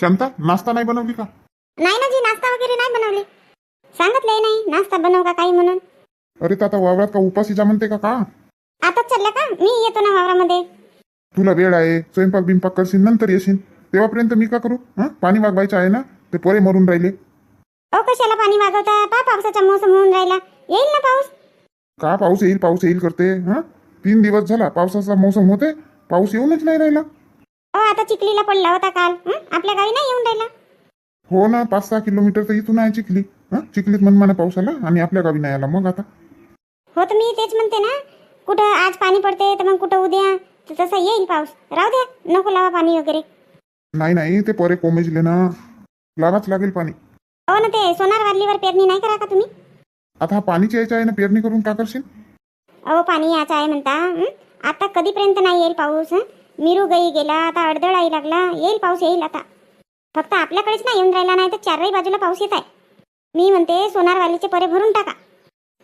शांता नाश्ता नाही बनवली का? नाही ना जी नाश्ता वगैरे नाही बनवली. सांगितलंय नाही नाश्ता बनव का काही म्हणून? अरे तर आता वावरात का उपाशीचा म्हणते का का? आताच चालल्या का? मी येतो ना वावरामध्ये. तुला वेळ आहे स्वयंपाक बिंपाक करशील नंतर येशील. तेव्हापर्यंत मी का करू? हा? पाणी मागवायचं आहे ना? ते पोरे मरून राहिले. अहो कशाला पाणी मागवता पा पावसाचा मोसम होऊन राहिला. येईल ना पाऊस? का पाऊस येईल? पाऊस येईल करते हा? तीन दिवस झाला पावसाचा मोसम होते. पाऊस येऊनच नाही राहिला. अहो आता चिखलीला पडला होता काल. हं? आपल्या गावी नाही येऊन राहिला? हो ना पाच सहा किलोमीटर तर इथून आहे चिखली. हा? चिखलीत मनमाना पाऊस आला आणि आपल्या गावी नाही आला. मग आता? हो तर मी तेच म्हणते ना. कुठं आज पाणी पडते तर मग कुठं उद्या? तर तसा येईल पाऊस. राहू द्या. नको लावा पाणी वगैरे. नाही नाही ते पोरे कोमेजले ना. लावाच लागेल पाणी. हो ना ते सोनार वारलीवर पेरणी नाही करा का तुम्ही? आता हा पाणीच यायचं आहे ना पेरणी करून का करशील? अहो पाणी याचं आहे म्हणता. हं? आता कधीपर्यंत नाही येईल पाऊस हं? मिरू गई गेला आता अडदळाई लागला येईल पाऊस येईल आता. फक्त आपल्याकडेच नाही येऊन राहिला नाही तर चारही बाजूला पाऊस येत आहे. मी म्हणते सोनारवालीचे परे भरून टाका.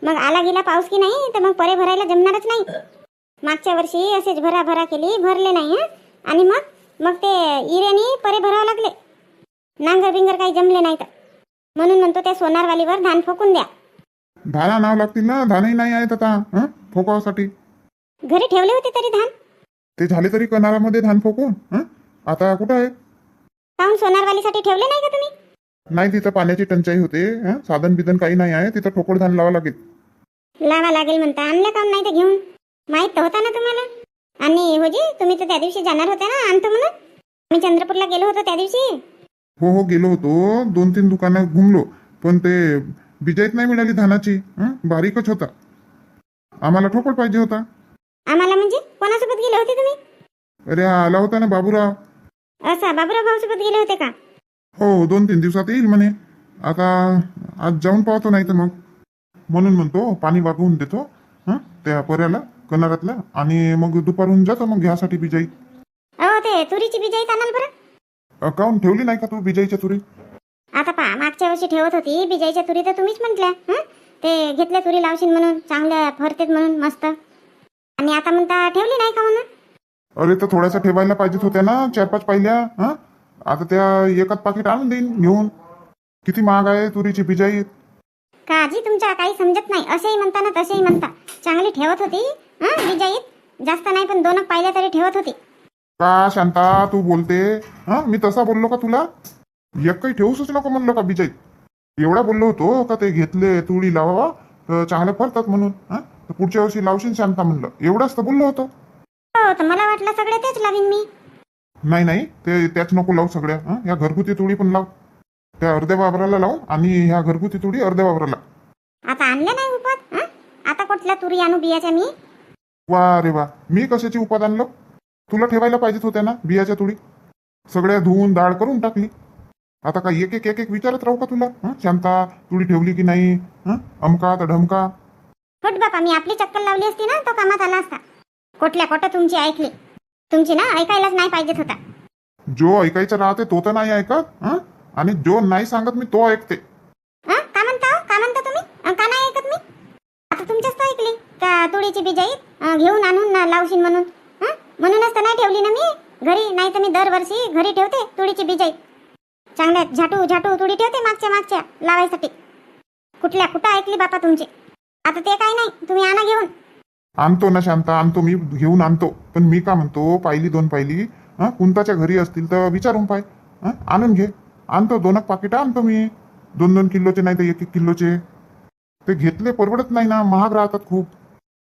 मग आला गेला पाऊस की नाही तर मग परे भरायला जमणारच नाही. मागच्या वर्षी असेच भरा भरा केली भरले नाही हं? आणि मग? मग ते इरेनी परे भरावे लागले. नांगर बिंगर काही जमले नाही तर. म्हणून म्हणतो त्या सोनारवालीवर धान फोकून द्या. धाना नाव लागतील ना धानही नाही आहेत आता हा? फोकावासाठी. घरी ठेवले होते तरी धान. ते झाले तरी कनारामध्ये धान फोकून हा? आता कुठं आहे? काहून सोनारवालीसाठी ठेवले नाही का तुम्ही? नाही तिथं पाण्याची टंचाई होते हा? साधन बिधन काही नाही आहे तिथं ठोकळ धान लावा लागेल. लावा लागेल म्हणता. आणलं काहून नाही तर घेऊन. माहीत तर होता ना तुम्हाला? आणि होजी तुम्ही तर त्या दिवशी जाणार होते ना आणतो म्हणून? आम्ही चंद्रपूरला गेलो होतो त्या दिवशी. हो हो गेलो होतो. दोन तीन दुकानं घुमलो. पण ते बिजाईत नाही मिळाली धानाची हं? बारीकच होता. आम्हाला ठोकळ पाहिजे होता. आम्हाला म्हणजे कोणासोबत गेले होते तुम्ही? अरे हा आला होता ना बाबूराव. असा बाबूराव भाऊ सोबत गेले होते का? हो दोन तीन दिवसात येईल म्हणे. आता आज जाऊन पाहतो नाही तर मग. म्हणून म्हणतो पाणी वागवून देतो हं? त्या पर्याला कनारातल्या आणि मग दुपारून जातो मग घ्यासाठी बिजाई. अहो ते तुरीची बिजाईत आणाल बरं? अकाउंट ठेवली नाही का तू बिजाईच्या तुरी? आता पहा मागच्या वर्षी ठेवत होती बिजाईच्या तुरी तर तुम्हीच म्हटल्या हं? ते घेतल्या तुरी लावशील म्हणून चांगल्या फरतेत म्हणून मस्त. आणि आता म्हणता ठेवली नाही का म्हणून? अरे तर थोड्याशा ठेवायला पाहिजेत होत्या ना चार पाच पाहिल्या हा? आता त्या एकाच पाकिट आणून देईन घेऊन. किती महाग आहे तुरीची बिजाई. काजी तुमच्या काही समजत नाही. असेही म्हणता ना तसेही म्हणता. चांगली ठेवत होती हं बिजाईत? जास्त नाही पण दोन पाहिल्या तरी ठेवत होती. का शांता तू बोलते? हा मी तसा बोललो का तुला? एक काही ठेवूच नको म्हणलो का बिजाईत? एवढा बोललो होतो का ते घेतले तुळी तर चांगले फरतात म्हणून हा? तर पुढच्या वर्षी लावशील शांता म्हणलं. एवढंच तर बोललो होतो. हो तर मला वाटलं सगळे तेच लावीन मी. नाही नाही ते त्याच नको लावू सगळ्या हा? या घरगुती तुळी पण लाव. त्या अर्ध्या वावराला लाव आणि ह्या घरगुती तुळी अर्ध्या वावराला. आता आणल्या नाही उपात हं? आता कुठल्या तुरी आणू बियाच्या मी? वा रे वा. मी कशाची उपाद आणलं? तुला ठेवायला पाहिजेत होत्या ना बियाच्या तुळी? सगळ्या धुवून डाळ करून टाकली. आता काय एक एक एक एक विचारत राहू का तुला? हं? शांता तुळी ठेवली की नाही? हं? अमका तर ढमका. फुट बापा मी आपली चक्कर लावली असती ना तो कामात आला असता. कुठल्या कुठं तुमची ऐकली? तुमची ना ऐकायलाच नाही पाहिजेत होता. जो ऐकायचं राहते तो तर नाही ऐकत हं? आणि जो नाही सांगत मी तो ऐकते. हं? का म्हणता हो? का म्हणता तुम्ही? अं, का नाही ऐकत मी? आता तुमच्याच तर ऐकली का तुळीची बिजाई अं, घेऊन आणून ना लावशील म्हणून? हं? म्हणूनच तर नाही ठेवली ना मी. घरी नाही तर मी दरवर्षी घरी ठेवते तुळीची बिजाई. चांगल्या झाटू झाटू तुळी ठेवते मागच्या मागच्या लावायसाठी. कुठल्या कुठं ऐकली बापा तुमची? आता ते काही नाही तुम्ही आणा घेऊन. आणतो ना शांता आणतो. मी घेऊन आणतो. पण मी का म्हणतो पाहिली दोन पाहिली हं? कुंताच्या घरी असतील तर विचारून पाय. हं? आणून घे. आणतो दोन पाकिटं आणतो मी. दोन दोन किलोचे नाही तर एक एक किलोचे. ते घेतले परवडत नाही ना. महाग राहतात खूप.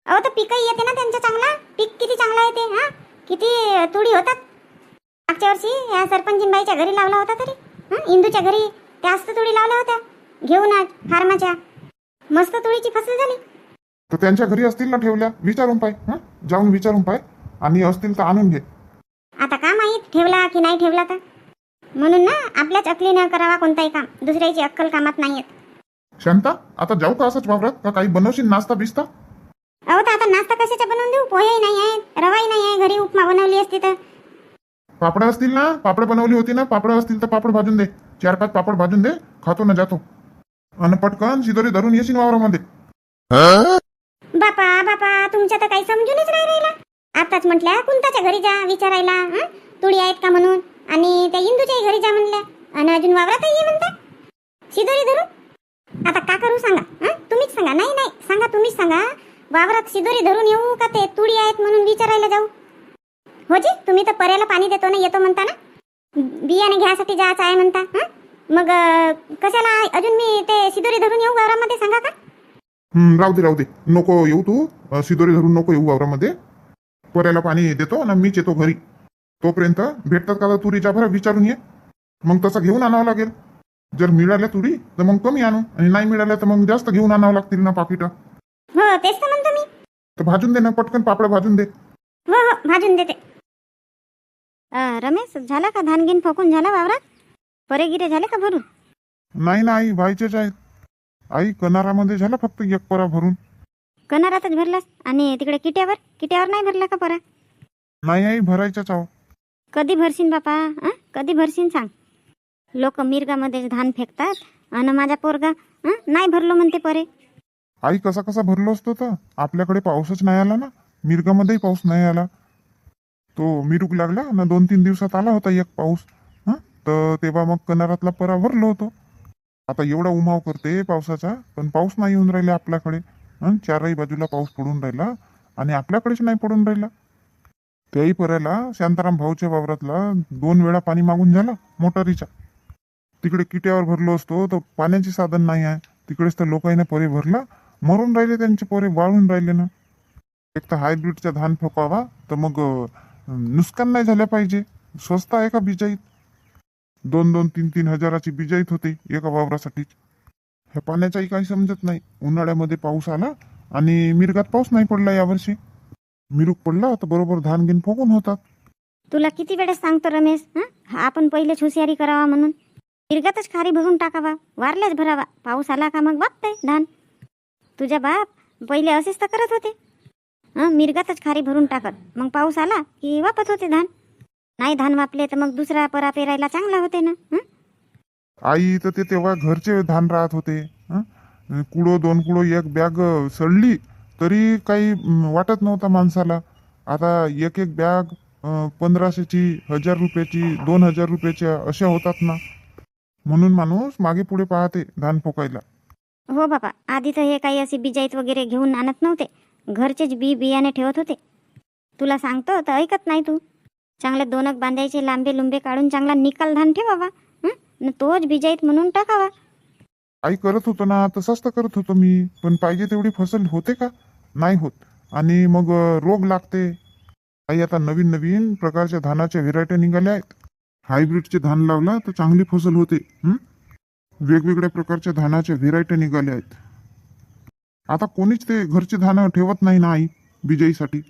अहो तर पीकही येते ना त्यांचं चांगला. पीक किती चांगला येते हा? किती तुडी होतात? मागच्या वर्षी या सरपंचीनबाईच्या घरी लावला होता तरी हं? इंदूच्या घरी त्याच तुडी लावल्या होत्या. घेऊन आज फार्माच्या. मस्त तुळीची फसल झाली. तर त्यांच्या घरी असतील ना ठेवल्या? विचारून पाय हं? जाऊन विचारून पाय. आणि असतील तर आणून घे. आता का माहीत ठेवला की नाही ठेवला तर? म्हणून ना आपल्याच अकलीनं करावा कोणताही काम. दुसऱ्याची अक्कल कामात नाही येत शांता आता जाऊ का असंच वावरात? का काही बनवशील नाश्ता बिस्ता? अहो तर आता नाश्ता कशाचा बनवून देऊ? पोहेही नाही आहे रवाही नाही आहे घरी उपमा बनवली असती तर. पापड असतील ना? पापड बनवली होती ना? पापड असतील तर पापड भाजून दे. चार पाच पापड भाजून दे. खातो ना जातो. आणि पटकन शिदोरी धरून येशील वावरामध्ये. बापा बापा तुमच्या तर काही समजूनच नाही राहिला. आताच म्हटल्या कुंताच्या घरी जा विचारायला हं? तुळी आहेत का म्हणून? आणि त्या इंदूच्याही घरी जा म्हणल्या. आणि अजून वावरातही ये म्हणता. शिदोरी धरून. आता का करू सांगा हं? तुम्हीच सांगा. नाही नाही सांगा तुम्हीच सांगा. वावरात शिदोरी धरून येऊ का ते तुडी आहेत म्हणून विचारायला जाऊ? हो जी तुम्ही तर पर्याला पाणी देतो ना येतो म्हणता ना? बियाणे घ्यायसाठी जायचं आहे म्हणता हं? मग कशाला अजून मी ते शिदोरी धरून येऊ वावरामध्ये सांगा का? हं, राहू दे राहू दे. नको येऊ तू. अं, शिदोरी धरून नको येऊ वावरामध्ये. पर्याला पाणी देतो ना मीच येतो घरी. तोपर्यंत भेटतात का तुरीच्या भरा विचारून ये. मग तसं घेऊन आणावं लागेल. जर मिळाल्या तुरी तर मग कमी आणू. आणि नाही मिळाल्या तर मग जास्त घेऊन आणावं लागतील ना पाकिटं. हो तेच तर म्हणतो मी. तर भाजून दे ना पटकन पापड भाजून दे. हो हो भाजून देते. रमेश झाला का धान गिन फोकून? झाला वावरात? परे गिरे झाले का भरून? नाही ना आई व्हायचेच आहेत. आई कनारामध्ये झाला फक्त एक परा भरून. कनारातच भरलास? आणि तिकडे किट्यावर? किट्यावर नाही भरला का परा? नाही आई भरायच्याच आहो. कधी भरशीन बापा अं? कधी भरशीन सांग. लोक मिरगामध्ये धान फेकतात आणि माझा पोरगा? नाही भरलो म्हणते परे. आई कसा कसा भरलो असतो तर? आपल्याकडे पाऊसच नाही आला ना. मिरगामध्येही पाऊस नाही आला. तो मिरूक लागला ना दोन तीन दिवसात आला होता एक पाऊस. तर तेव्हा मग कनारातला परा भरलो होतो. आता एवढा उमाव करते पावसाचा पण पाऊस नाही येऊन राहिला आपल्याकडे. चारही बाजूला पाऊस पडून राहिला आणि आपल्याकडेच नाही पडून राहिला. त्याही पर्याला शांताराम भाऊच्या वावरातला दोन वेळा पाणी मागून झाला मोटारीचा. तिकडे किट्यावर भरलो असतो तर पाण्याचे साधन नाही आहे. तिकडेच तर लोकांना परे भरला मरून राहिले त्यांचे पोरे वाळून राहिले ना. एक तर हायब्रिडचा धान फेकावा तर मग नुकसान नाही झालं पाहिजे. स्वस्त आहे का बिजाईत दोन दोन तीन तीन हजाराची बिजाईत होते एका वावरासाठीच. ह्या पाण्याचाही काही समजत नाही. उन्हाळ्यामध्ये पाऊस आला आणि मिरगात पाऊस नाही पडला यावर्षी. मिरूक पडला तर बरोबर धान घेऊन फोकून होतात. तुला किती वेळेस सांगतो रमेश हं? आपण पहिलेच हुशारी करावा म्हणून. मिरगातच खारी भरून टाकावा वारल्याच भरावा. पाऊस आला का मग वापतंय धान. तुझ्या बाप पहिले असेच तर करत होते. हं? मिरगातच खारी भरून टाकत. मग पाऊस आला की वापत होते धान. नाही धान वापले तर मग दुसरा परा पेरायला चांगला होते ना हं? आई तर ते तेव्हा घरचे धान राहत होते हं? कुडो दोन कुडो एक बॅग अं, सडली तरी काही अं, वाटत नव्हता माणसाला. आता एक एक बॅग अं, पंधराशेची हजार रुपयाची दोन हजार रुपयाच्या अशा होतात ना. म्हणून माणूस मागे पुढे पाहते धान फोकायला. हो बाबा आधी तर हे काही असे बिजाईत वगैरे घेऊन आणत नव्हते. घरचेच बी बियाणे ठेवत होते. तुला सांगतो तर ऐकत नाही तू. चांगले दोनक बांधायचे लांबे लुंबे काढून चांगला निकाल धान ठेवावा. हं? न तोच बिजाईत म्हणून टाकावा. आई करत होतो ना तसंच तर करत होतो मी. पण पाहिजे तेवढी फसल होते का? नाही होत. आणि मग अं, रोग लागते. आई आता नवीन नवीन प्रकारच्या धानाच्या व्हेरायट्या निघाल्या आहेत. हायब्रिडचे धान लावला तर चांगली फसल होते. हं? वेगवेगळ्या प्रकारच्या धानाच्या व्हेरायट्या निघाल्या आहेत. आता कोणीच ते घरचे धान ठेवत नाही ना आई बिजाईसाठी?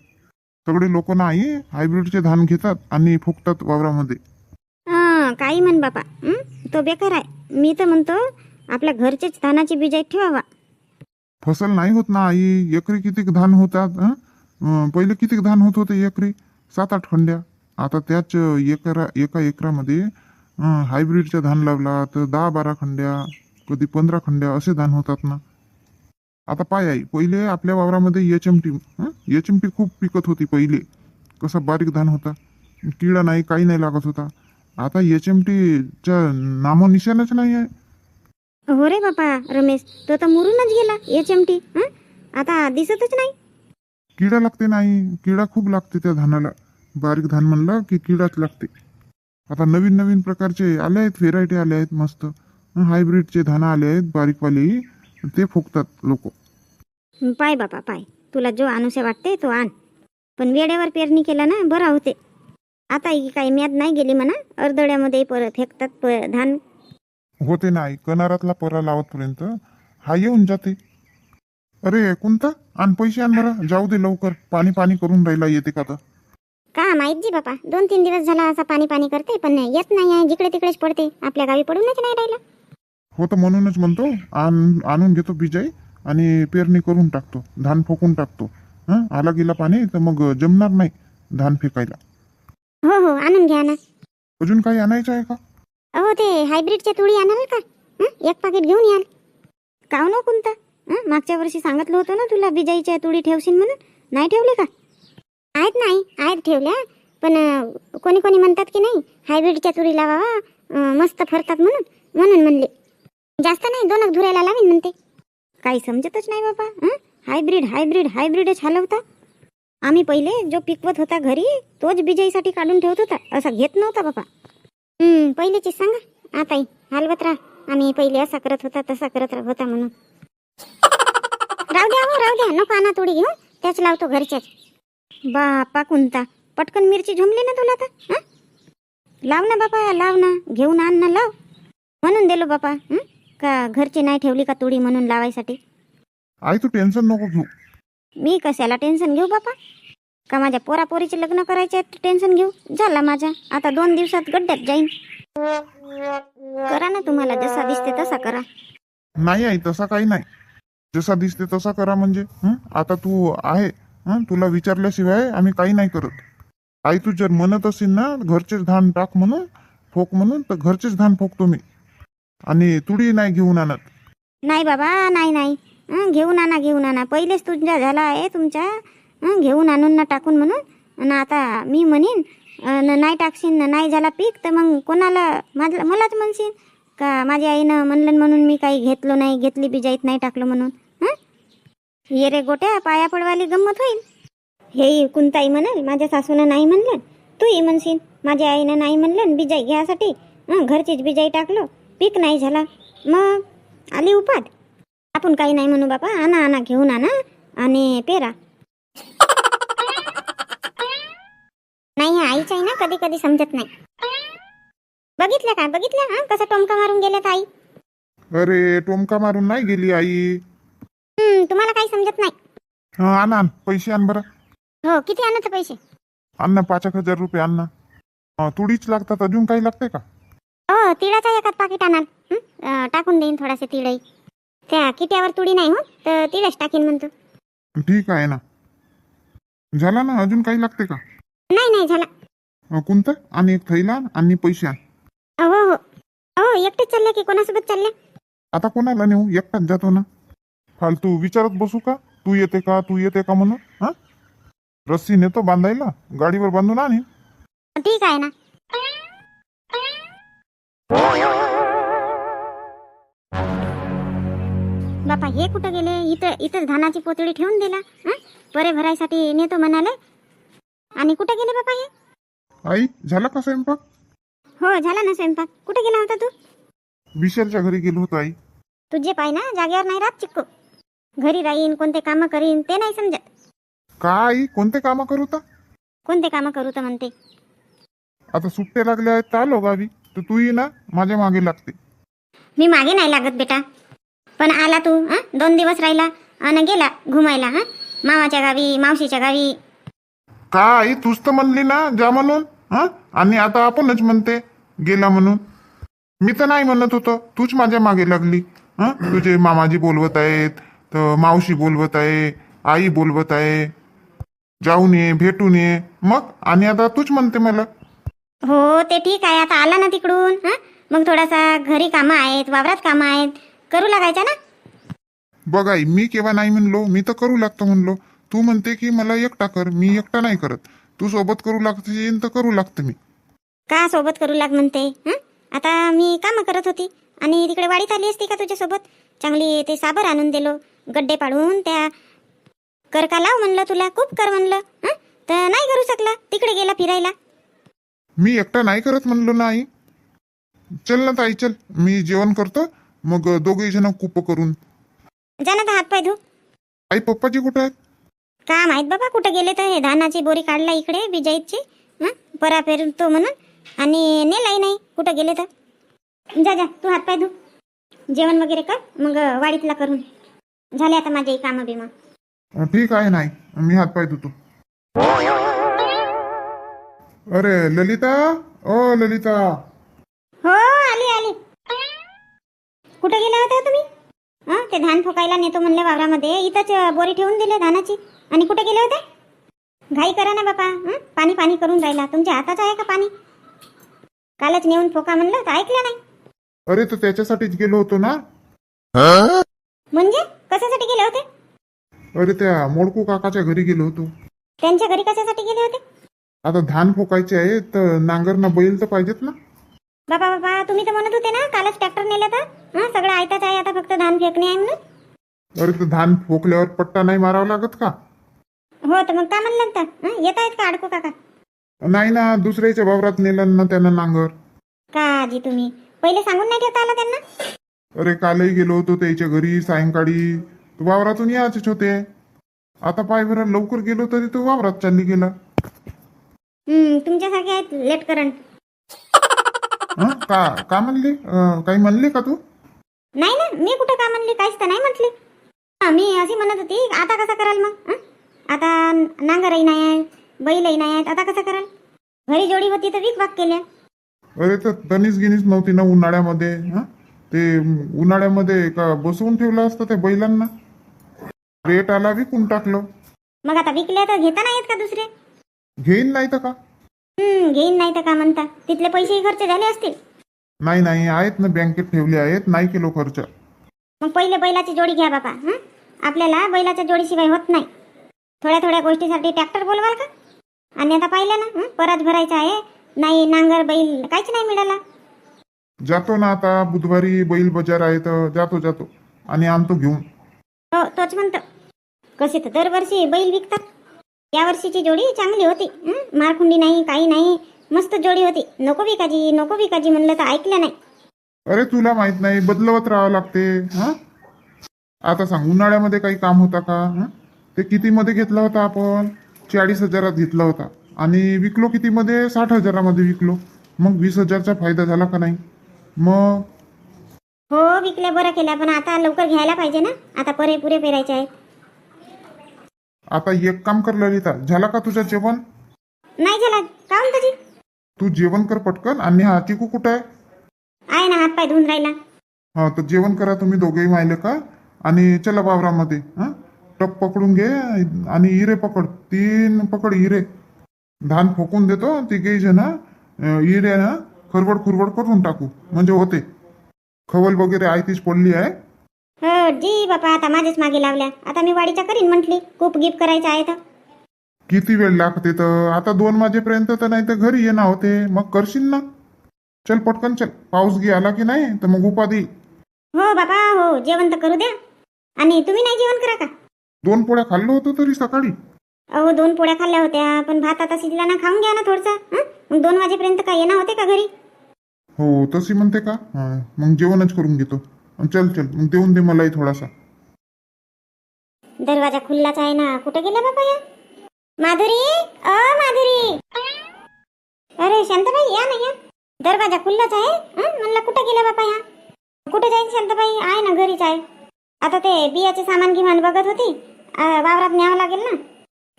सगळे लोक ना आई हायब्रिडचे धान घेतात आणि फुकतात वावरामध्ये. हां काही म्हण बापा हं? तो बेकार आहे. मी तर म्हणतो आपल्या घरचेच धानाची बिजाईत ठेवावा. फसल नाही होत ना आई एकरी किती धान होतात हं? अं, पहिले किती धान होत होते एकरी? सात आठ खंड्या आता त्याच एकरा एका एकरामध्ये अं, हायब्रिडचा धान लावला तर दहा बारा खंड्या कधी पंधरा खंड्या असे धान होतात ना. आता पाय आई पहिले आपल्या वावरामध्ये H M T H M T खूप पिकत होती पहिले. कसा बारीक धान होता. किडा नाही काही नाही लागत होता. आता एच एम टीच्या नामो निशाणच नाही आहे. हो रे बापा रमेश तो तर मुरूनच गेला एच एम टी आता दिसतच नाही. किडा लागते नाही. किडा खूप लागते त्या धानाला. बारीक धान म्हणलं की किडाच लागते. आता नवीन नवीन प्रकारचे आले आहेत व्हेरायटी आले आहेत मस्त. हायब्रिडचे धान आले आहेत बारीकवाले. ते फुकतात लोक. पाय बापा पाय. तुला जो आणूसे वाटते तो आण. पण वेळेवर पेरणी केला ना बरा होते. आता ही काही म्याद नाही गेली म्हणा अर्धड्यामध्ये परत फेकतात धान. होते नाही कनारातला परा लावतपर्यंत हा येऊन जाते. अरे कोणता आण पैसे आण बरं जाऊ दे लवकर. पाणी पाणी करून राहिला येते का तर का माहीत जी बापा दोन तीन दिवस झाला असा पाणी पाणी करते पण येत नाही जिकडे तिकडेच पडते. आपल्या गावी पडूनच नाही राहिला. हो तर म्हणूनच म्हणतो आण आणून घेतो बिजाई आणि पेरणी करून टाकतो धान फोकून टाकतो. हं? आला गेला पाणी तर मग जमणार नाही धान फेकायला. हो हो आणून घ्या ना. अजून काही आणायचं आहे का? अहो ते हायब्रिडच्या तुळी आणाल का? हं? एक पाकिट घेऊन याल काव ना. कोणता हं? मागच्या वर्षी सांगितलं होतं ना तुला बिजाईच्या तुळी ठेवशील म्हणून. नाही ठेवले का? आहेत नाही आहेत ठेवल्या. पण अं, कोणी कोणी म्हणतात की नाही हायब्रिडच्या तुरी लावावा अं, मस्त फरतात म्हणून. म्हणून म्हणले. जास्त नाही दोनच धुरायला लावीन म्हणते. काही समजतच नाही बाबा हं? हायब्रिड हायब्रिड हायब्रिडच हलवता. आम्ही पहिले जो पिकवत होता घरी तोच बिजाईसाठी काढून ठेवत होता. असा घेत नव्हता बाबा. हम्म पहिलेची सांगा. आताही हलवत राहा. आम्ही पहिले असा करत होता तसा करत होता म्हणून. राहू द्या हो राहू द्या. नको आणा थोडी घेऊन त्याच लावतो घरच्याच. बापा कोणता पटकन मिरची झुमली ना तुला आता लाव ना बापा लाव ना. घेऊन आण ना लाव. म्हणून दिलो बापा हं? का घरची नाही ठेवली का तुडी म्हणून लावायसाठी? आई तू टेन्शन नको घेऊ. मी कशाला टेन्शन घेऊ बापा? का माझ्या पोरापोरीचे लग्न करायचे आहेत टेन्शन घेऊ? झाला माझा. आता दोन दिवसात गड्ड्यात जाईन. करा ना तुम्हाला जसा दिसते तसा करा. नाही आई तसा काही नाही. जसा दिसते तसा करा म्हणजे. हं? आता तू आहे. हं? तुला विचारल्याशिवाय आम्ही काही नाही करत. आई तू जर म्हणत असेल ना घरचेच धान टाक म्हणून फोक म्हणून तर घरचेच धान फोकतो मी. आणि तुडी नाही घेऊन आणत. नाही बाबा नाही नाही. हं, घेऊन आणा घेऊन आणा. पहिलेच तुझ्या झाला आहे तुमच्या. हं, घेऊन आणून ना टाकून म्हणून. आणि आता मी म्हणीन नाही टाकशीन न नाही झाला पीक तर मग कोणाला माझं मलाच म्हणशीन. का माझ्या आईनं म्हणलं म्हणून मी काही घेतलो नाही घेतली बिजाईत नाही टाकलं म्हणून. हं? ये रे गोट्या पाया पडवाली गंमत होईल. हे कुंताई म्हणाल माझ्या सासूनं नाही म्हणलं. तूही म्हणशील माझ्या आईनं नाही म्हणलं न बिजाई घ्यासाठी. हं, घरचीच बिजाई टाकलो. पीक नाही झाला मग आली उपाद आपण काही नाही म्हणू बाबा आणा आणा घेऊन आणा आणि पेरा. नाही ह्या आईच्या ना कधी कधी समजत नाही. बघितलं का बघितलं हा कसा टोमका मारून गेल्यात आई? अरे टोमका मारून नाही गेली आई. हम्म तुम्हाला काही समजत नाही. हं, आण आण पैसे आण बरं. हो किती आणत पैसे? आण ना पाच एक हजार रुपये आण ना. हं, तुडीच लागतात अजून काही लागते का? हो तिळाचा एकात पाकिट आणा? अं, टाकून देईन थोडासे तिळही. त्या किट्यावर तुडी नाही हो तर तिळच टाकीन म्हणतो. ठीक आहे ना. झाला ना अजून काही लागते का? नाही नाही झाला. अं, कोणतं? आणि एक थैला आण आणि पैसे आण. हो हो. हो एकटेच चालले की कोणासोबत चालले आता कोणाला नेऊ? एकटाच जातो ना. फालतू विचारत बसू का? तू येते का? तू येते का म्हणून? हा? रस्सी नेतो बांधायला गाडीवर बांधून आणि. ठीक आहे ना. बापा हे कुठं गेले? इथं इथंच धानाची पोतळी ठेवून दिला हं? परे भरायसाठी नेतो म्हणाले. आणि कुठं गेले बापा हे? आई झाला का स्वयंपाक? हो झाला ना स्वयंपाक. कुठे गेला होता तू? विशालच्या घरी गेलो होतो आई. तुझे पाय ना जागेवर नाही राहत चिक्कू. घरी राहीन कोणते कामं करीन ते नाही समजत. का आई कोणते कामं करू आता कोणते कामं करू तर म्हणते? आता सुट्टे लागले आहेत तर आलो गावी. तर तू ये ना माझ्या मागे लागते. मी मागे नाही लागत बेटा. पण आला तू हं? दोन दिवस राहिला आणि गेला घुमायला हा? मामाच्या गावी मावशीच्या गावी. का आई तूच तर म्हणली ना जा म्हणून हा? आणि आता आपणच म्हणते गेला म्हणून. मी तर नाही म्हणत होतो तूच माझ्या मागे लागली हा? तुझे मामाजी बोलवत आहेत तर मावशी बोलवत आहे आई बोलवत आहे. जाऊन ये भेटून ये मग? आणि आता तूच म्हणते मला. हो ते ठीक आहे. आता आला ना तिकडून हा? मग थोडासा घरी कामं आहेत वावरात कामं आहेत. करू लागायच्या ना? बघ आई मी केव्हा नाही म्हणलो मी तर करू लागतो म्हणलो. तू म्हणते की मला एकटा कर मी एकटा नाही करत. तू सोबत करू लागते तर करू लागते मी. का सोबत करू लाग म्हणते हं? आता मी कामं करत होती. आणि तिकडे वाडीत आली असती का तुझ्यासोबत? चांगली ते साबर आणून दिलो. गड्डे पाडून त्या कर का लाव म्हणलं तुला खूप कर म्हणलं हं? तर नाही करू शकला. तिकडे गेला फिरायला. मी एकटा नाही करत म्हणलो ना आई चल ना ताई चल. मी जेवण करतो. मग दोघे जण कुप करून. जा ना तर हातपाय धू. आई पप्पाजी कुठे आहेत? का माहीत बाबा कुठे गेले तर हे धानाची बोरी काढला इकडे हं? परा पेरतो म्हणून. आणि नेलाही नाही. कुठं गेले तर? जा जा. तू हातपाय धू. जेवण वगैरे कर. मग वाडीतला करून. झाले आता माझे कामं बिमा ठीक आहे नाही. मी हात पाय धुतो. अरे ललिता? ओ ललिता. हो आली आली. कुठे गेले होते तुम्ही? हं ते धान फोकायला नेतो म्हणले वावरामध्ये. इथंच बोरी ठेवून दिले धानाची. आणि कुठे गेले होते? घाई करा ना बापा. हं पाणी पाणी करून राहिला. तुमच्या हाताचं आहे का पाणी? कालच नेऊन फोका म्हणलं तर ऐकलं नाही. अरे तर त्याच्यासाठीच गेलो होतो ना. म्हणजे? कशासाठी गेले होते? अरे त्या मोडकू काकाच्या घरी गेलो होतो. त्यांच्या घरी कशासाठी गेले होते? आता धान फोकायचे आहे तर नांगरना बैल तर पाहिजेत ना. बाबा बाबा तुम्ही तर म्हणत होते ना कालच ट्रॅक्टर नेलं तर? हा सगळं आयताच आहे आता फक्त धान फेकणे आहे म्हणून. अरे तर धान फोकल्यावर पट्टा नाही मारावा लागत का? हो तर मग काय म्हणलं तर हं? येत आहेत का अडकू काका? नाही ना दुसऱ्याच्या वावरात नेलं ना त्यानं नांगर. का आजी तुम्ही? पहिले सांगून नाही ठेवता आला त्यांना? अरे कालही गेलो होतो त्याच्या घरी सायंकाळी. तो वावरातून यायचेच होते. आता पाय बरं लवकर गेलो तरी तो वावरात चालली गेला. तुमच्यासारखे आहेत लेट करंट. हं? का का म्हणले? अं, काही म्हणले का तू? नाही ना मी कुठं का म्हणली? काहीच तर नाही म्हटली. हा, मी अशी म्हणत होती आता कसं कराल मग? हं? आता नांगरही नाही आहे बैलही नाही आहेत आता कसं कराल? घरी जोडी होती तर वीक वाक केल्या. अरे तर तनीच गिनीच नव्हती ना उन्हाळ्यामध्ये हं? ते उन्हाळ्यामध्ये का बसवून ठेवलं असतं त्या बैलांना. रेट आला विकून टाकलं. मग आता विकल्या तर घेता नाही येत का दुसरे? घेईन नाही तर का? घेईन नाही तर का म्हणता? तिथले पैसेही खर्च झाले असतील. नाही नाही आहेत ना बँकेत ठेवले आहेत नाही केलो खर्च. मग पहिले बैलाची जोडी घ्या बाबा हं? आपल्याला बैलाच्या जोडीशिवाय होत नाही. थोड्या थोड्या गोष्टीसाठी ट्रॅक्टर बोलवाल का? आणि आता पाहिलं ना हं? परात भरायचा आहे. नाही नांगर बैल काहीच नाही मिळाला. जातो ना आता बुधवारी बैल बाजार आहे तर जातो जातो. आणि आणतो घेऊन. हो तोच म्हणतो. कसे तर दरवर्षी बैल विकतात. या वर्षीची जोडी चांगली होती? मारखुंडी नाही काही नाही. मस्त जोडी होती. नको विकाजी नको विकाजी म्हणलं तर ऐकलं नाही. अरे तुला माहीत नाही बदलवत राहावं लागते. हा? आता सांग उन्हाळ्यामध्ये काही काम होता का? हं? ते कितीमध्ये घेतला होता आपण? चाळीस हजारात घेतला होता. आणि विकलो कितीमध्ये? साठ हजारामध्ये विकलो. मग वीस हजारचा फायदा झाला का नाही? मग? हो विकल्या बरं केल्या पण आता लवकर घ्यायला पाहिजे ना? आता परे पुरे पेरायचे आहेत. आता एक काम कर ललिता. झाला का तुझं जेवण? नाही झाला. तू जेवण कर पटकन. आणि हा चिकू कुठं आहे? आहे ना हात पाय धुवून राहिला. हा तर जेवण करा तुम्ही दोघेही माहिले का? आणि चला वावरामध्ये हा? टप पकडून घे आणि हिरे पकड. तीन पकड हिरे धान फोकून देतो तिघेही जण हिरे ना खरवड खुरवड करून टाकू. म्हणजे होते. खवल वगैरे आहे तीच पडली आहे. हो जी बापा आता माझ्याच मागे लावल्या. आता मी वाडीच्या करीन म्हटली खूप गिफ्ट करायचं आहे तर. किती वेळ लागते तर? आता दोन वाजेपर्यंत तर नाही तर घरी येणार होते. मग करशील ना? चल पटकन चल. पाऊस गी आला की नाही तर मग उपाधी. हो बापा हो. जेवण तर करू द्या. आणि तुम्ही नाही जेवण करा का? दोन पोळ्या खाल्लो होतो तरी सकाळी. अहो दोन पोळ्या खाल्ल्या होत्या पण भात आता शिजला ना खाऊन घ्या ना थोडसा मग दोन वाजेपर्यंत काय येणार होते का घरी? हो तशी म्हणते का? हा, मग जेवणच करून घेतो. चल चल. मग देऊन दे मलाही थोडासा. दरवाजा खुल्लाच आहे ना. कुठं गेला बाबा या? माधुरी? अ माधुरी. अरे शांताबाई या ना या. दरवाजा खुल्लाच आहे. हं? म्हणलं कुठं गेला बाबा या? कुठं जाईल शांताबाई? आहे ना घरीच आहे. आता ते बियाचे सामान गिमान बघत होती. अ, वावरात न्यावं लागेल ना.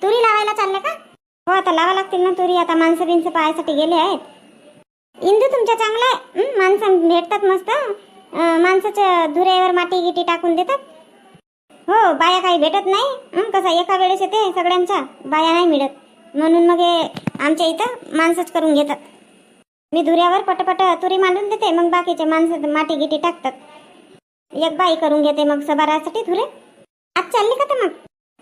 तुरी लावायला चालले का? हो आता लावा लागतील ना तुरी. आता माणसं बिनसं पाहायसाठी गेले आहेत. इंदू तुमच्या चांगला आहे? हं? माणसं भेटतात मस्त. माणसाच्या धुऱ्यावर माती गिटी टाकून देतात. हो बाया काही भेटत नाही. हं, कसं एका वेळेस येते सगळ्यांच्या बाया नाही मिळत. म्हणून मग हे आमच्या इथं माणसंच करून घेतात. मी धुऱ्यावर पटपट तुरी मांडून देते मग बाकीचे माणसं माटी गिटी टाकतात. एक बाई करून घेते मग सबारासाठी धुरे. आज चालले का तर मग?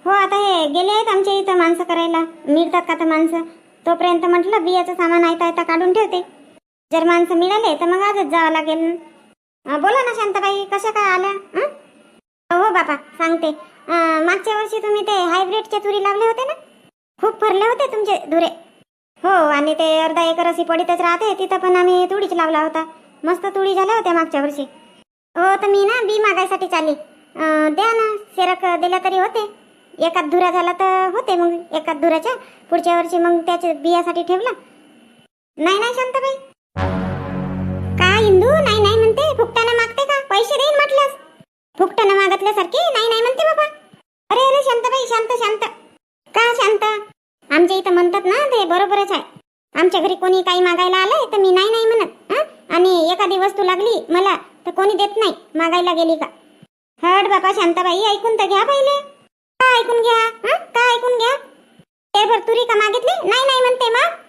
हो आता हे गेले आहेत आमच्या इथं माणसं करायला. मिळतात का तर माणसं? तोपर्यंत म्हटलं बियाचं सामान आयता आयता काढून ठेवते. जर माणसं मिळाले तर मग आजच जावं लागेल. बोला ना शांताबाई कशा काय आल्या? हो बापा सांगते. मागच्या वर्षी तुम्ही ते हायब्रिडच्या तुरी लावले होते ना? खूप भरले होते तुमचे धुरे. हो आणि ते अर्धा एकर अशी पडीतच राहते तिथं पण आम्ही तुळीच लावला होता. मस्त तुळी झाल्या होत्या मागच्या वर्षी. हो तर मी ना बी मागायसाठी चालली. द्या ना सेरक दिला तरी होते. एकाच धुरा झाला तर होते मग एकाच धुराच्या. पुढच्या वर्षी मग त्याच्या बियासाठी ठेवला. नाही नाही शांताबाई. पैसे देईन म्हटलंस न मागतल्यासारखी? नाही नाही म्हणते बाबा. अरे अरे शांताबाई शांत शांत. का शांत? आमच्या इथं म्हणतात ना ते बरोबरच आहे. आमच्या घरी कोणी काही मागायला आलंय तर मी नाही नाही म्हणत आणि एखादी वस्तू लागली मला तर कोणी देत नाही मागायला गेली का? हट बाबा शांताबाई ऐकून तर घ्या पहिले. का ऐकून घ्या का ऐकून घ्या? ते भर तुरी का मागितली? नाही नाही म्हणते मग.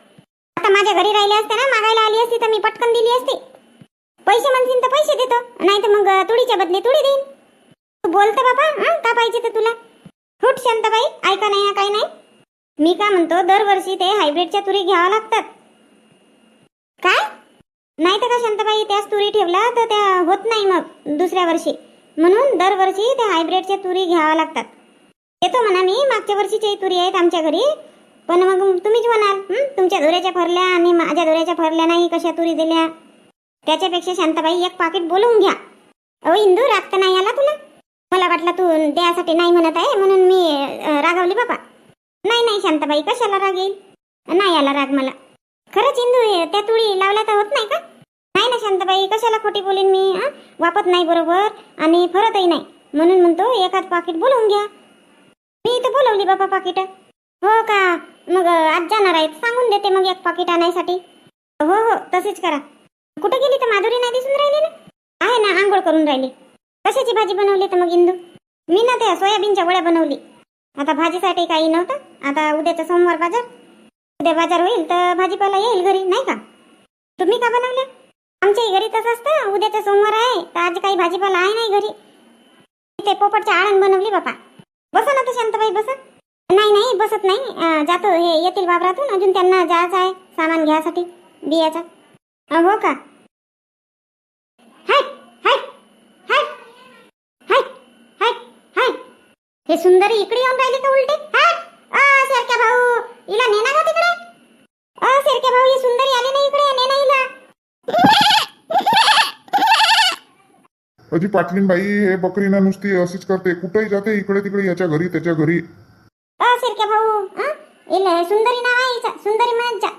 आता माझ्या घरी राहिले असते ना मागायला आली असती तर मी पटकन दिली असती. पैसे म्हणशील तर पैसे देतो. नाही तर मग तुळीच्या बदली तुळी देईन. तू बोलतो बाबा हं? का पाहिजे तर तुला? फुट शांताबाई ऐका नाही ना काही नाही. मी का म्हणतो दरवर्षी ते हायब्रिडच्या तुरी घ्याव्या लागतात. काय? नाही तर का शांताबाई त्याच तुरी ठेवल्या तर त्या होत नाही मग दुसऱ्या वर्षी. म्हणून दरवर्षी त्या हायब्रिडच्या तुरी घ्याव्या लागतात. येतो म्हणा मी मागच्या वर्षीच्याही तुरी आहेत आमच्या घरी. पण मग तुम्हीच म्हणाल हं? तुमच्या धुऱ्याच्या फरल्या आणि माझ्या धुऱ्याच्या फरल्या नाही कशा तुरी दिल्या? त्याच्यापेक्षा शांताबाई एक पाकिट बोलवून घ्या. अहो इंदू राग तर नाही आला तुला? मला वाटलं तू द्यासाठी नाही म्हणत आहे म्हणून मी रागावली बाबा. नाही नाही शांताबाई कशाला राग येईल? नाही आला राग मला. खरंच इंदू त्या तुळी लावल्या तर होत नाही का? नाही ना शांताबाई कशाला खोटी बोलीन मी हं? वापत नाही बरोबर आणि फरतही नाही. म्हणून म्हणतो एखाद पाकिट बोलवून घ्या. मी तर बोलवली बाबा पाकिट हो का? मग आज जाणार आहेत सांगून देते मग एक पाकिट आणायसाठी. हो हो तसेच करा. कुठं गेली तर माधुरी नाही दिसून राहिली ना? आहे ना आंघोळ करून राहिली. कशाची भाजी बनवली तर मग इंदू? मी ना त्या सोयाबीनच्या वड्या बनवली. आता भाजीसाठी काही नव्हतं. आता उद्याचा सोमवार बाजार. उद्या बाजार होईल तर भाजीपाला येईल घरी नाही का? तुम्ही का बनवल्या? आमच्याही घरी तसं असतं. उद्याचा सोमवार आहे तर आज काही भाजीपाला आहे नाही घरी. ते पोपटच्या आळण बनवली बापा. बसा ना तर शांतबाई बसा. नाही नाही बसत नाही. जातो हे येतील वावरातून. अजून त्यांना जायचं आहे सामान घ्यायसाठी बियाचा. हो का? हाय हाय हाय हाय हाय हाय. हे सुंदरी इकडे येऊन राहिली का उलटे? हाय अ सरक्या भाऊ हिला नेना का तिकडे? अ सरक्या भाऊ ही सुंदरी आली नाही इकडे नेना हिला. अजी पाटलीन बाई हे बकरीना नुसती अशीच करते. कुठेही जाते इकडे तिकडे याच्या घरी त्याच्या घरी. अ सरक्या भाऊ अ? सुंदरी नाव आहे. सुंदरी म्हणत जा.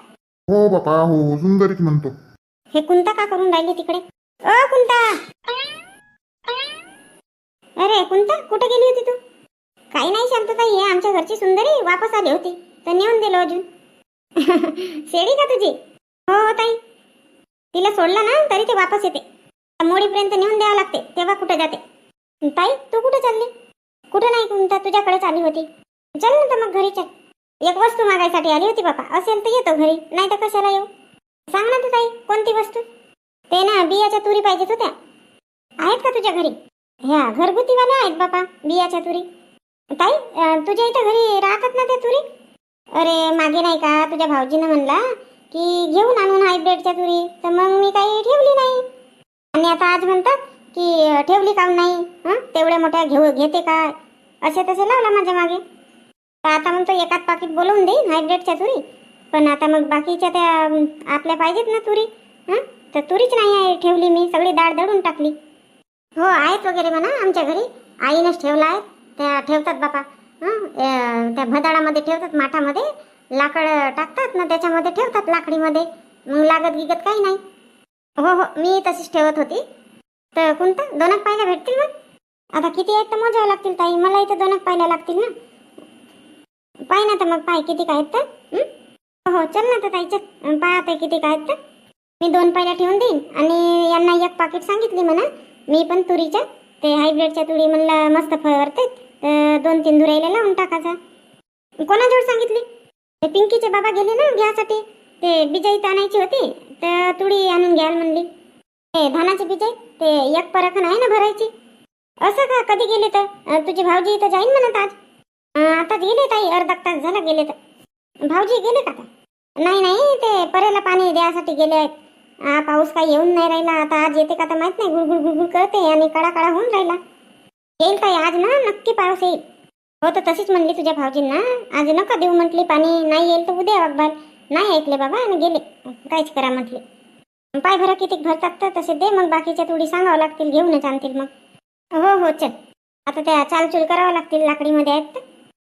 हो बापा हो हो सुंदरीच म्हणतो. हे कुंता का करून राहिली तिकडे? अ कुंता! अरे कुंता कुठे गेली होती तू? काही नाही शांतताई हे आमच्या घरची सुंदरी वापस आली होती. तर नेऊन दिलं अजून. शेळी का तुझी? हो हो ताई. तिला सोडलं ना तरी ते वापस येते. मोडीपर्यंत नेऊन द्यावं लागते तेव्हा कुठे जाते. ताई तू कुठे चालली? कुठं नाही कुंता तुझ्याकडेच आली होती. चल ना तर मग घरी चल. एक वस्तू मागायसाठी आली होती बापा. असेल तर येतो घरी नाही तर कशाला येऊ? सांग ना तू ताई कोणती वस्तू? ते ना बियाच्या तुरी पाहिजेत होत्या. आहेत का तुझ्या घरी? ह्या घरगुतीवाल्या आहेत बापा बियाच्या तुरी. ताई अं, तुझ्या इथं घरी राहतात ना त्या तुरी? अरे मागे नाही का तुझ्या भाऊजीनं म्हणला की घेऊन आणून हायब्रिडच्या तुरी तर मग मी काही ठेवली नाही. आणि आता आज म्हणतात की अं, ठेवली का नाही? हं? तेवढ्या मोठ्या घेऊ घेते काय असे तसे लावला माझ्या मागे. तर आता म्हणतो एकाच पाकिट बोलवून देईन हायब्रिडच्या तुरी. पण आता मग बाकीच्या त्या आपल्या पाहिजेत ना तुरी हं? तर तुरीच नाही आहे ठेवली मी सगळी डाळ दळून टाकली. हो आहेत वगैरे म्हणा आमच्या घरी. आईनंच ठेवला आहे त्या ठेवतात बापा. हं? त्या भदाडामध्ये ठेवतात माठामध्ये. लाकड टाकतात ना त्याच्यामध्ये ठेवतात लाकडीमध्ये. मग लागत गिगत काही नाही. हो हो मी तशीच ठेवत होती. तर कोणता? दोनक पाहिल्या भेटतील मग? आता किती आहेत तर मोजावं लागतील ताई. मला इथं दोनक पाहिल्या लागतील ना. पाय ना तर मग पाय किती काय आहेत तर? हो चल ना तर ताई चल. पाहते किती काय तर. मी दोन पायऱ्या ठेवून देईन आणि यांना एक पाकिट सांगितली म्हणा. मी पण तुरीच्या ते हायब्रिडच्या तुरी म्हणलं मस्त फळवरते तर दोन तीन धुरायला लावून टाकायचा. कोणाजवळ सांगितली? ते पिंकीचे बाबा गेले ना घ्यासाठी. ते बिजाई आणायची होती तर तुळी आणून घ्याल म्हणली. ते धानाची बिजाई ते एक परखण आहे ना भरायची. असं का? कधी गेले तर? तुझे भाऊजी इथं जाईन म्हणत आज. आताच गेले ताई अर्धा तास झाला गेले तर. भाऊजी गेले का आता? नाही नाही ते परेला पाणी द्यासाठी गेले आहेत. पाऊस काही येऊन नाही राहिला. आता आज येते का तर माहीत नाही. गुळगुळ गुळगुळ करते आणि काळा काळा होऊन राहिला. येईल काय आज ना नक्की पाऊस येईल. हो तर तशीच म्हणली तुझ्या भाऊजींना आज नका देऊ म्हटली पाणी. नाही येईल तर उद्या वागबाल नाही ऐकले बाबा आणि गेले. काहीच करा म्हटले. पाय भरा किती भरतात तर तसे दे मग. बाकीच्या थोडी सांगावं लागतील. घेऊनच आणतील मग. हो हो चल. आता त्या चालचूल करावं लागतील. लाकडीमध्ये आहेत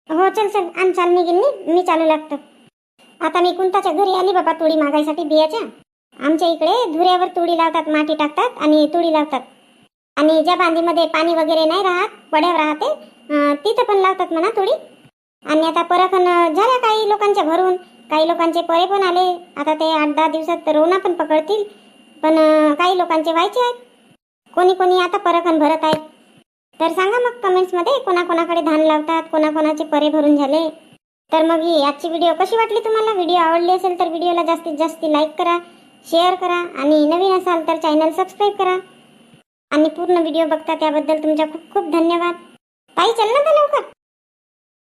हो चल चल. आणि चाल निघेल मी चालू लागतं. आता मी कुंताच्या घरी आली बाबा तुळी मागायसाठी बियाच्या. आमच्या इकडे धुऱ्यावर तुळी लावतात माती टाकतात आणि तुळी लावतात. आणि ज्या बांधीमध्ये पाणी वगैरे नाही राहत पड्यावर राहते तिथं पण लावतात म्हणा तुळी आणि आता परखण झाल्या काही लोकांच्या भरून काही लोकांचे परे पण आले. आता ते आठ दहा दिवसात रोना पण पकडतील पण काही लोकांचे व्हायचे आहेत. कोणी कोणी आता परखण भरत आहेत. तर सांगा मग कमेंट्समध्ये कोणाकोणाकडे धान लावतात कोणाकोणाचे परे भरून झाले. तर मग ही आजची व्हिडिओ कशी वाटली तुम्हाला? व्हिडिओ आवडली असेल तर व्हिडिओला जास्तीत जास्त लाईक करा शेअर करा आणि नवीन असाल तर चॅनल सबस्क्राईब करा. आणि पूर्ण व्हिडिओ बघता त्याबद्दल तुमच्या खूप खूप धन्यवाद. ताई चल ना लवकर.